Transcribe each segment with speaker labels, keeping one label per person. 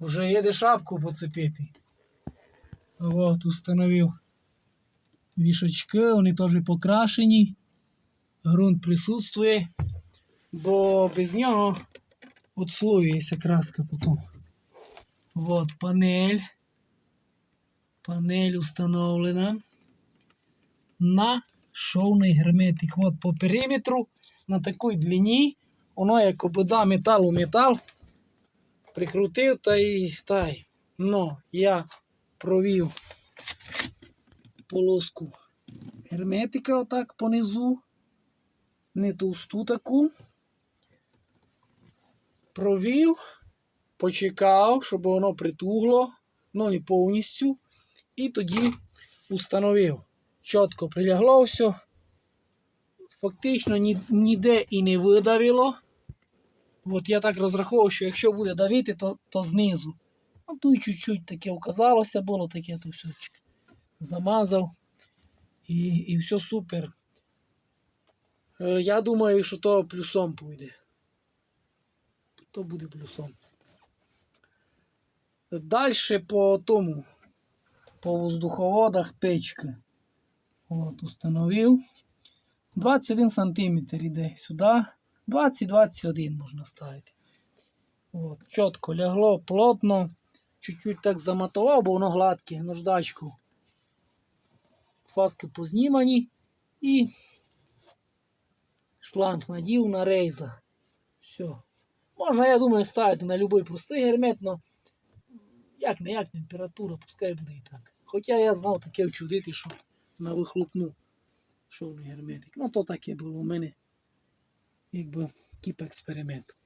Speaker 1: Вже є шапку поцепити. От, установив вішачки, вони теж покрашені. Грунт присутствує, бо без нього отслоюється краска потім. Вот панель. Панель установлена на шовний герметик. От по периметру на такій длині, воно як обода метал у метал. Прикрутив та й та й. Ну, я провів полоску герметика отак понизу. Не товсту таку. Провів, почекав, щоб воно притугло, ну не повністю. І тоді установив. Чітко прилягло все. Фактично ні, ніде і не видавило. От я так розраховував, що якщо буде давити, то, то знизу. Ну тут чуть-чуть таке вказалося, було таке, то все замазав. І, і все супер. Е, Я думаю, що то плюсом пойде. То буде плюсом. Далі по тому, по воздуховодах печки. От, установив. 21 см іде сюди. 20-21 можна ставити. От, чітко лягло, плотно. Чуть-чуть так заматував, бо воно гладке, наждачку. Фаски познімані і шланг надів на рейза. Все. Можна, я думаю, ставити на будь-який простий гермет, но як не як температура, пускай буде і так. Хоча я знав таке вчудити, що на вихлопну шовний герметик. Ну то таке було у мене якби тип експеримент.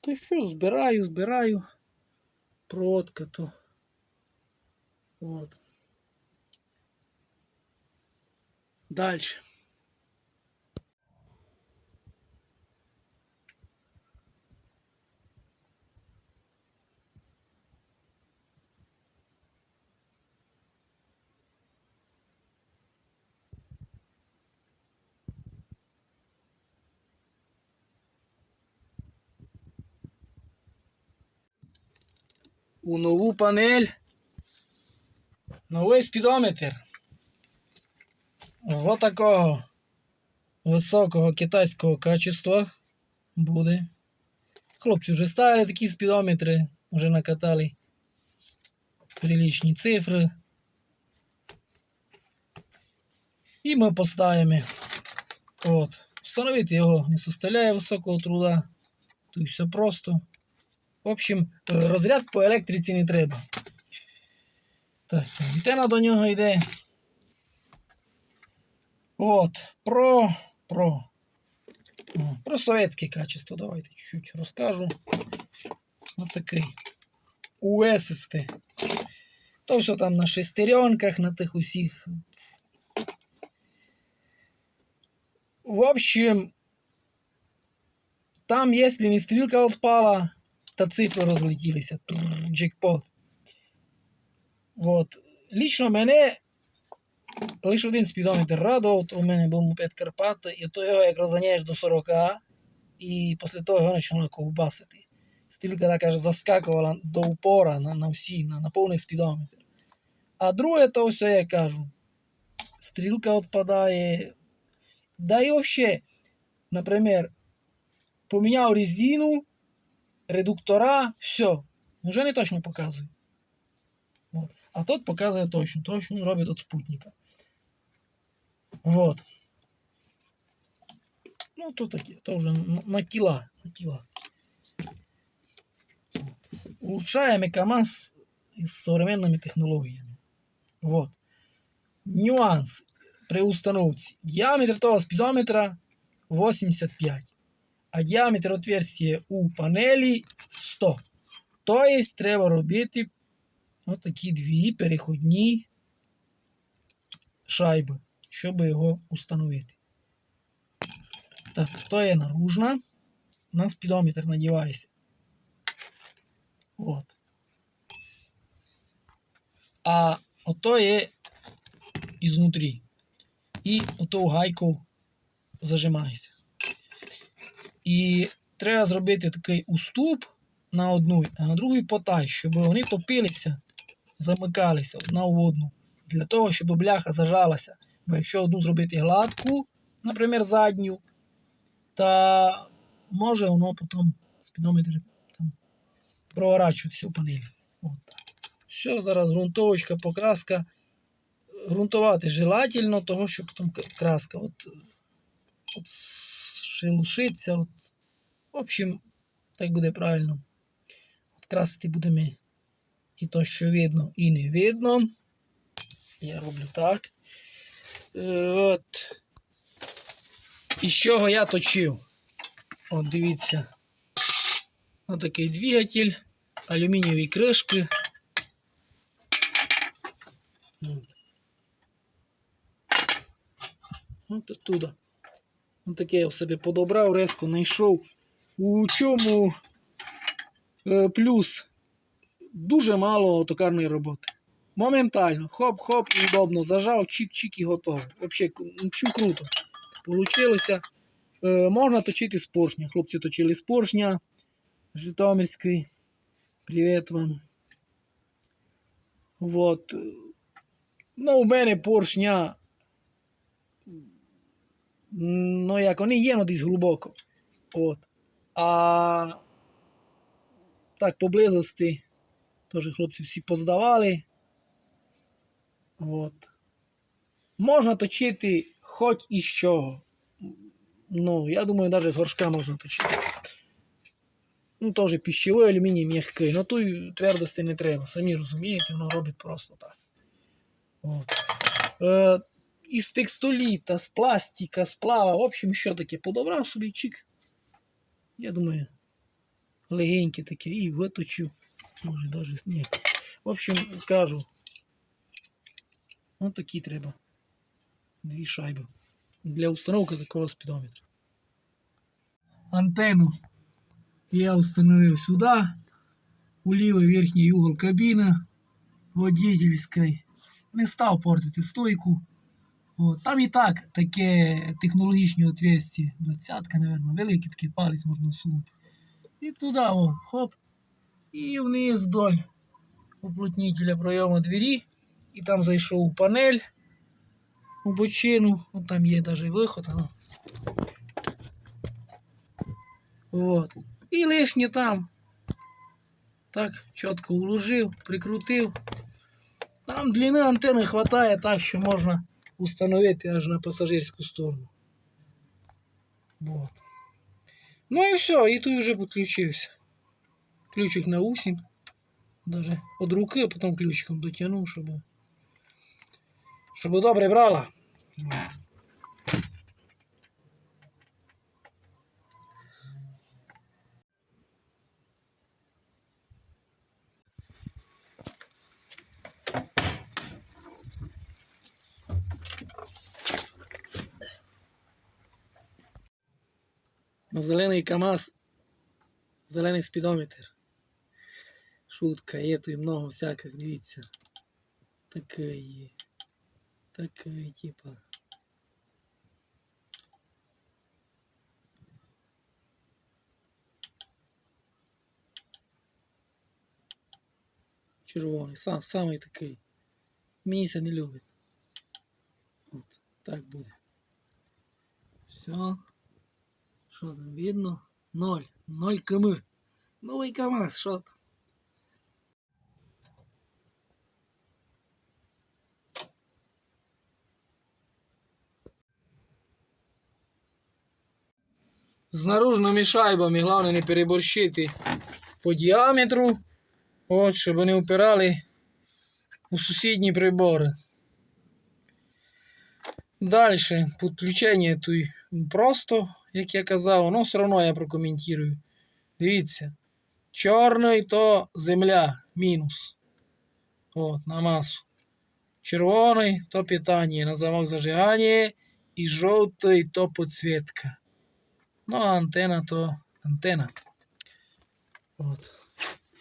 Speaker 1: То що, збираю, збираю. Проткату. От. Дальше. У нову панель. Новий спідометр. Ось такого високого китайського качества буде. Хлопці вже ставили такі спідометри, вже накатали приличні цифри. І ми поставимо. От. Встановити його не составляє високого труда. Тут все просто. В общем, е, розряд по електриці не треба. Так, антена до нього йде. От, про, про. Про совєтське качество. Давайте чуть-чуть розкажу. Ось такий. УССТ. То все там на шестеренках, на тих усіх. В общем, там, если не стрілка отпала, та цифри розлетілися. Джекпот. От. Лічно мене лише один спідометр радував, то у мене був мопед Карпати, і то його як розганяєш до 40, і після того його почало ковбасити. Стрілка така ж заскакувала до упора на, на всі, на, на повний спідометр. А друге, то все я кажу. Стрілка відпадає. Да і взагалі, наприклад, поміняв резину, редуктора, все. Вже не точно показує. Вот. А тут показує точно. То, що він робить від спутника. Вот. Ну, то таке, то вже на- на кіла. На кіла. Вот. Улучшаємо КАМАЗ із современними технологіями. Вот. Нюанс при установці. Діаметр того спідометра 85 А діаметр отверстия у панелі 100. Тобто треба робити отакі дві переходні шайби, щоб його установити. Так, то є наружна. На спідометр надівається. От. А ото є ізнутрі. І ото гайку зажимається. І треба зробити такий уступ на одну, а на другу потай, щоб вони топилися, замикалися одна в одну. Для того, щоб бляха зажалася. Бо якщо одну зробити гладку, наприклад, задню, та може воно потім спідометр там проворачуватися в панелі. Все, зараз ґрунтовочка, покраска. Грунтувати желательно, того, щоб потім краска от, от шелушиться. От. В общем, так буде правильно. От красити будемо і то, що видно, і не видно. Я роблю так. Е, От. І з чого я точив? От дивіться. Ось такий двигатель, алюмінієві кришки. От оттуда. Ось таке я в себе подобрав, резко знайшов. У чому е, плюс дуже мало токарної роботи. Моментально. Хоп-хоп, удобно. Зажав, чик-чик і готово. Взагалі, общем, круто. Получилося. Е, можна точити з поршня. Хлопці точили з поршня. Житомирський. Привіт вам. Вот. Ну, у мене поршня. Ну, як вони є, ну десь глибоко. А так, поблизості. Теж хлопці всі поздавали. От. Можна точити хоч із чого. Ну, я думаю, навіть з горшка можна точити. Ну, теж пищевий алюміній м'який. Ну тут твердості не треба. Самі розумієте, воно робить просто так. От. Із текстоліта, з пластика, з плава. В общем, що таке? Подобрав собі чик. Я думаю, легеньке таке і виточив. Може, навіть ні. В общем, кажу. Ось такі треба. Дві шайби. Для установки такого спідометра. Антенну я установил сюда. У лівий верхній угол кабіни водительської. Не став портити стойку. От. Там і так таке технологічне отверстие. Двадцятка, мабуть, великий такий палець можна всунути. І туди, о, хоп. І вниз вдоль уплотнителя пройому двері. І там зайшов у панель у бочину. От там є навіть виход. Вот. І лишнє там. Так, чітко уложив, прикрутив. Там длини антени хватає так, що можна установити аж на пасажирську сторону. Вот. Ну і все, і тут вже підключився. Ключик на 8. Даже від руки, а потім ключиком дотягнув, щоб, щоб добре брала. Вот. На зелений КАМАЗ, зелений спідометр. Шутка, є тут много всяких, дивіться. Такий. Такий, типа. Червоний, сам, самий такий. Це не любить. От, так буде. Все. Що там видно? Ноль. Ноль км. Новий КАМАЗ, що там? З наружними шайбами, головне не переборщити по діаметру, от, щоб вони впирали у сусідні прибори. Далі, підключення тут просто, як я казав, але все одно я прокоментую. Дивіться, чорний то земля мінус. От, на масу. Червоний то питання на замок зажигання і жовтий то підсвітка. Ну, а антена то антена. От.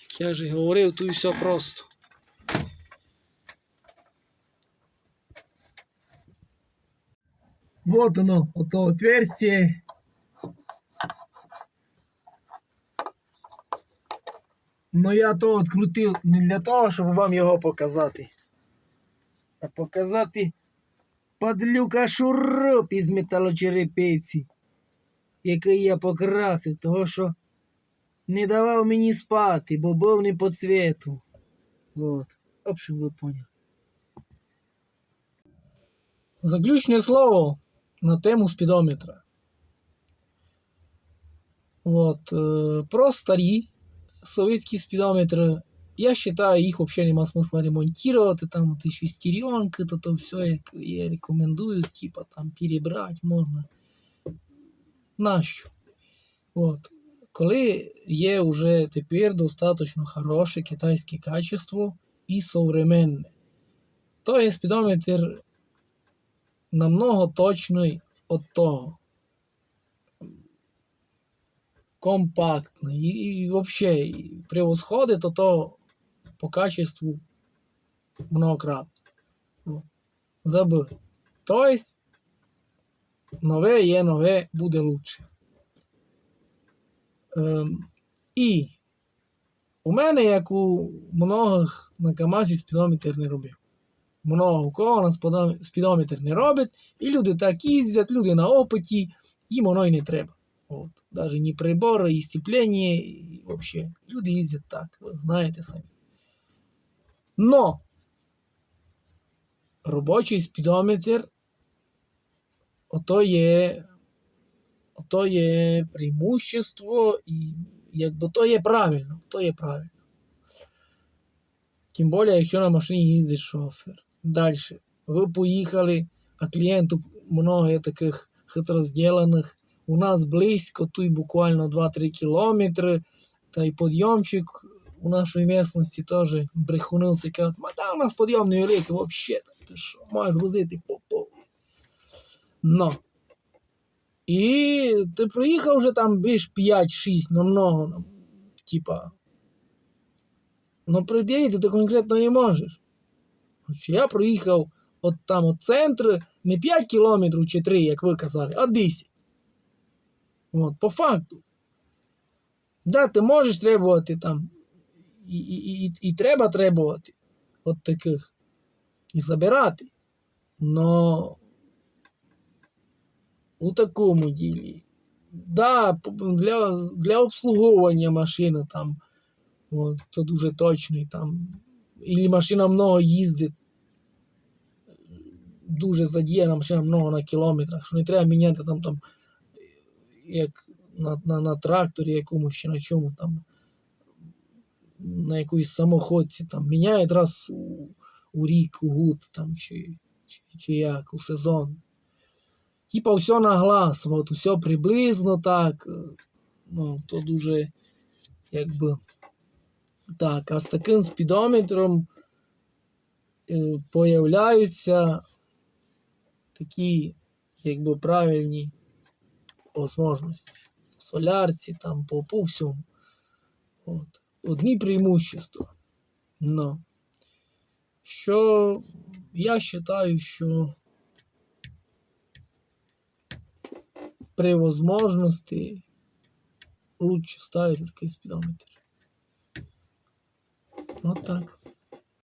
Speaker 1: Як я вже говорив, тут все просто. Вот оно, вот то отверстие. Ну я то відкрутив не для того, щоб вам його показати. А показати падлюка шуруп із металочерепиці, який я покрасив, того що не давав мені спати, бо був не по цвету. Вот. В общем, ви поняли. Заключне слово на тему спідометра. Вот. е, Про старі совєтські спідометри. Я вважаю, їх взагалі нема смисла ремонтувати, там ті шестеренки, то, то все, як я рекомендую, типа там перебрати можна. Нащо? От. Коли є вже тепер достатньо хороше китайське качество і современне, то є спідометр намного точний від того. Компактний і, і взагалі превосходить то, то по качеству многократно. Забив. Тобто, нове є нове, буде лучше. Ем, і у мене, як у многих на КАМАЗі спідометр не робив. Много у кого спідометр не робить, і люди так їздять, люди на опиті, їм воно й не треба. От. Даже ні прибори, і сцеплення, і взагалі. Люди їздять так, ви знаєте самі. Но робочий спідометр ото є, ото є преимущество, і якби то є правильно, то є правильно. Тим більше, якщо на машині їздить шофер. Далі. Ви поїхали, а клієнту много таких хитро зроблених. У нас близько, тут буквально 2-3 кілометри, та й підйомчик у нашій місцевості теж брехунився, кажуть, ма там у нас підйом невеликий, взагалі, ти що, маєш возити по полу. Но. І ти проїхав вже там більш 5-6, намного, ну, типа, Ну, приділити ти конкретно не можеш. От Я проїхав от там от центр не 5 кілометрів чи 3, як ви казали, а 10. От, по факту. Да, ти можеш требувати там. І, і, і, і треба требувати от таких. І забирати. Но у такому ділі. Да, для, для обслуговування машини там. От, то дуже точний там. Ілі машина много їздить. Дуже задіяна машина много на кілометрах, що не треба міняти там, там як на, на, на тракторі якомусь чи на чому там, на якоїсь самоходці там міняють раз у, у рік, у год там, чи, чи, чи як, у сезон. Типа все на глаз, от, все приблизно так. Ну, то дуже якби. Так, а з таким спідометром е, появляються такі, якби правильні можливості. По солярці, там, по, по всьому. От. Одні преимущества. Но. Що я вважаю, що при возможності лучше ставити такий спідометр. Вот так.